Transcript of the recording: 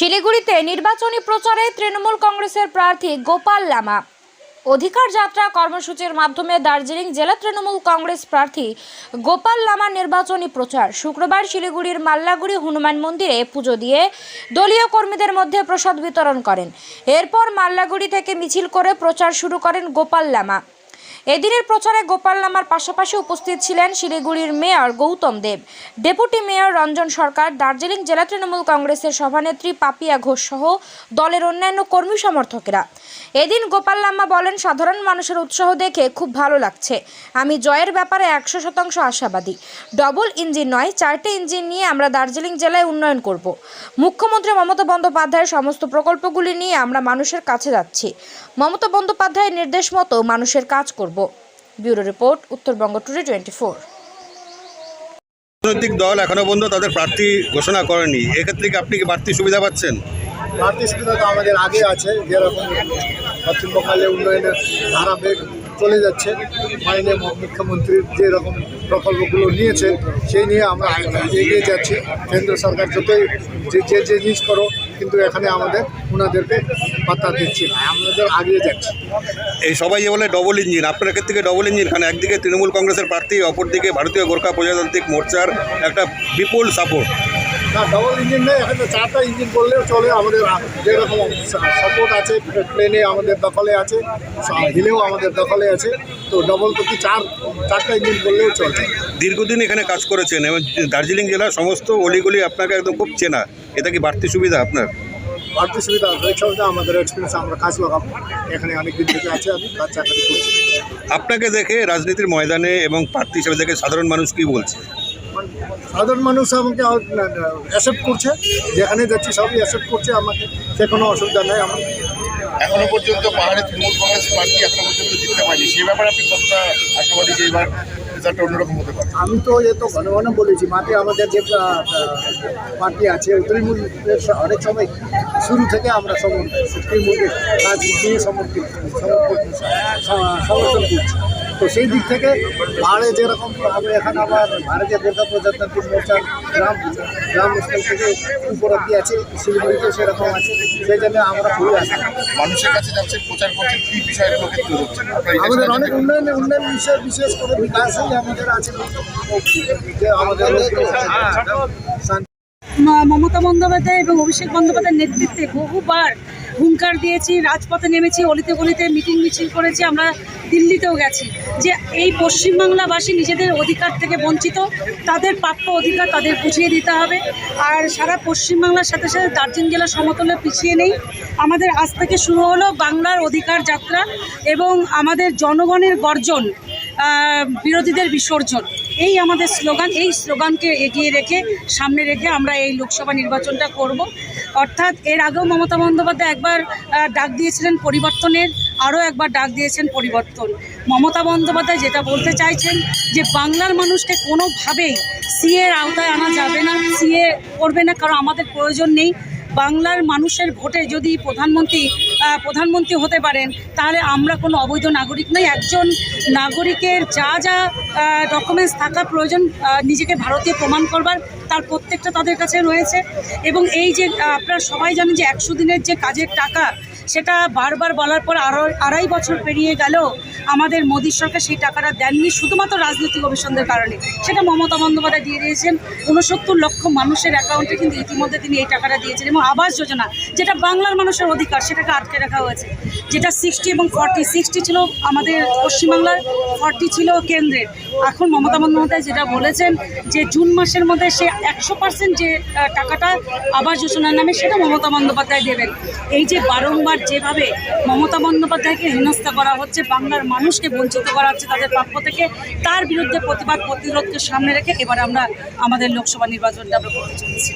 শিলিগুড়িতে নির্বাচনী প্রচারে তৃণমূল কংগ্রেসের প্রার্থী গোপাল লামা। অধিকার যাত্রা কর্মসূচির মাধ্যমে দার্জিলিং জেলা তৃণমূল কংগ্রেস প্রার্থী গোপাল লামার নির্বাচনী প্রচার শুক্রবার শিলিগুড়ির মাল্লাগুড়ি হনুমান মন্দিরে পুজো দিয়ে দলীয় কর্মীদের মধ্যে প্রসাদ বিতরণ করেন। এরপর মাল্লাগুড়ি থেকে মিছিল করে প্রচার শুরু করেন গোপাল লামা। এদিনের প্রচারে গোপাল লামার পাশাপাশি উপস্থিত ছিলেন শিলিগুড়ির mayor Gautam Deb. Deputy mayor Ranjan Sarkar, Darjeeling জেলা তৃণমূল কংগ্রেসের সভানেত্রী পাপিয়া ঘোষ সহ দলের অন্যান্য কর্মী সমর্থকেরা। এদিন গোপাল লাম্মা বলেন, সাধারণ মানুষের উৎসাহ দেখে খুব ভালো লাগছে। আমি জয়ের ব্যাপারে একশো শতাংশ আশাবাদী। ডবল ইঞ্জিন নয়, চারটে ইঞ্জিন নিয়ে আমরা দার্জিলিং জেলায় উন্নয়ন করব। মুখ্যমন্ত্রী মমতা বন্দ্যোপাধ্যায়ের সমস্ত প্রকল্পগুলি নিয়ে আমরা মানুষের কাছে যাচ্ছি। মমতা বন্দ্যোপাধ্যায়ের নির্দেশ মতো মানুষের কাজ করব। Bureau report Uttarbanga today twenty four. রাজনৈতিক দল এখনও পর্যন্ত তাদের প্রার্থী ঘোষণা করেনি। এক্ষেত্রে কি আপনি কি বাড়তি সুবিধা পাচ্ছেন? বাড়তি সুবিধা তো আমাদের আগে আছে যেরকম পশ্চিমবঙ্গে উন্নয়নের ধারাবাহিক চলে যাচ্ছে। মাননীয় মুখ্যমন্ত্রীর যে রকম প্রকল্পগুলো নিয়েছেন সেই নিয়ে আমরা এগিয়ে যাচ্ছি। কেন্দ্র সরকার যতই যে যে যে জিনিস করো, কিন্তু এখানে আমাদের ওনাদেরকে পাত্তা দিচ্ছি না। আমাদের আগিয়ে যাচ্ছি। এই সবাই বলে ডবল ইঞ্জিন আপনার ক্ষেত্রে থেকে ডবল ইঞ্জিন কারণ একদিকে তৃণমূল কংগ্রেসের প্রার্থী, অপরদিকে ভারতীয় গোর্খা প্রজাতান্ত্রিক মোর্চার একটা বিপুল সাপোর্ট না ডবল ইঞ্জিন নেই এখানে চারটা ইঞ্জিন করলেও চলে আমাদের যেরকম সাপোর্ট আছে প্লেনে আমাদের দখলে আছে হিলেও আমাদের দখলে আছে তো ডবল প্রতি চার চারটা ইঞ্জিন করলেও চলে। দীর্ঘদিন এখানে কাজ করেছেন এবং দার্জিলিং জেলার সমস্ত অলিগলি আপনাকে একদম খুব চেনা এটা কি বাড়তি সুবিধা আপনার? বাড়তি সুবিধা সুবিধা আমাদের এক্সপিরিয়েন্স আমরা কাজ লাগাবো এখানে অনেক দিন থেকে আছে আমি কাজ চাকরি করছি। আপনাকে দেখে রাজনীতির ময়দানে এবং প্রার্থী হিসেবে দেখে সাধারণ মানুষ কি বলছে? সাধারণ মানুষ আমাকে অ্যাকসেপ্ট করছে। যেখানে যাচ্ছি সবই অ্যাকসেপ্ট করছে আমাকে। সে কোনো অসুবিধা নেই আমার। এখনও পর্যন্ত পাহাড়ে তৃণমূল কংগ্রেস পার্টি এখনও পর্যন্ত জিততে পারেনি। সেই ব্যাপারে আপনি কতটা আশাবাদী যে এবার রেজাল্টটা অন্যরকম হতে পারে? আমি তো এ তো ঘন ঘন বলেছি মাঠে আমাদের যে পার্টি আছে তৃণমূল অনেক সময় শুরু থেকে আমরা সমর্থন তৃণমূলের কাজ নিয়ে সমর্থন সমর্থন সমর্থন করছি। তো সেই দিক থেকে পাহাড়ে যেরকম এখানে আবার ভারতীয় দুর্গা প্রজাতান্ত্রিক মোর্চার গ্রাম গ্রাম স্তর থেকে উপলব্ধি আছে শিলিগুড়িতে সেরকম আছে সেই জন্য আমরা খুবই আছি মানুষের কাছে যাচ্ছে প্রচার করছে? কি এটা আমাদের অনেক উন্নয়ন উন্নয়ন বিষয় বিশেষ করে বিকাশই আমাদের আছে। যে আমাদের মমতা বন্দ্যোপাধ্যায় এবং অভিষেক বন্দ্যোপাধ্যায়ের নেতৃত্বে বহুবার হুঙ্কার দিয়েছি, রাজপথে নেমেছি, অলিতে গলিতে মিটিং মিছিল করেছি, আমরা দিল্লিতেও গেছি। যে এই পশ্চিমবাংলাবাসী নিজেদের অধিকার থেকে বঞ্চিত, তাদের প্রাপ্য অধিকার তাদের বুঝিয়ে দিতে হবে। আর সারা পশ্চিমবাংলার সাথে সাথে দার্জিলিং জেলা সমতলে পিছিয়ে নেই। আমাদের আজ থেকে শুরু হলো বাংলার অধিকার যাত্রা এবং আমাদের জনগণের গর্জন বিরোধীদের বিসর্জন। এই আমাদের স্লোগান, এই স্লোগানকে এগিয়ে রেখে, সামনে রেখে আমরা এই লোকসভা নির্বাচনটা করব। অর্থাৎ এর আগেও মমতা বন্দ্যোপাধ্যায় একবার ডাক দিয়েছিলেন পরিবর্তনের, আরও একবার ডাক দিয়েছেন পরিবর্তন। মমতা বন্দ্যোপাধ্যায় যেটা বলতে চাইছেন যে বাংলার মানুষকে কোনোভাবেই সিএর আওতায় আনা যাবে না, সিএ করবে না, কারণ আমাদের প্রয়োজন নেই। বাংলার মানুষের ভোটে যদি প্রধানমন্ত্রী প্রধানমন্ত্রী হতে পারেন, তাহলে আমরা কোনো অবৈধ নাগরিক নই। একজন নাগরিকের যা যা ডকুমেন্টস থাকা প্রয়োজন নিজেকে ভারতীয় প্রমাণ করবার, তার প্রত্যেকটা তাদের কাছে রয়েছে। এবং এই যে আপনারা সবাই জানেন যে একশো দিনের যে কাজের টাকা সেটা বারবার বলার পর আরও আড়াই বছর পেরিয়ে গেলেও আমাদের মোদী সরকার সেই টাকাটা দেননি, শুধুমাত্র রাজনৈতিক অভিসন্দের কারণে। সেটা মমতা বন্দ্যোপাধ্যায় দিয়ে দিয়েছেন উনসত্তর লক্ষ মানুষের অ্যাকাউন্টে কিন্তু ইতিমধ্যে তিনি এই টাকাটা দিয়েছেন এবং আবাস যোজনা, যেটা বাংলার মানুষের অধিকার, সেটাকে আটকে রাখা হয়েছে। যেটা সিক্সটি এবং ফর্টি সিক্সটি ছিল আমাদের পশ্চিমবাংলার ফর্টি ছিল কেন্দ্রের। এখন মমতা বন্দ্যোপাধ্যায় যেটা বলেছেন যে জুন মাসের মধ্যে সে একশো পার্সেন্ট যে টাকাটা আবাস যোজনার নামে সেটা মমতা বন্দ্যোপাধ্যায় দেবেন। এই যে বারংবার যেভাবে মমতা বন্দ্যোপাধ্যায়কে হেনস্থা করা হচ্ছে, বাংলার মানুষকে বঞ্চিত করা হচ্ছে তাদের প্রাপ্য থেকে, তার বিরুদ্ধে প্রতিবাদ প্রতিরোধকে সামনে রেখে এবার আমরা আমাদের লোকসভা নির্বাচনটা আমরা করতে চলেছি।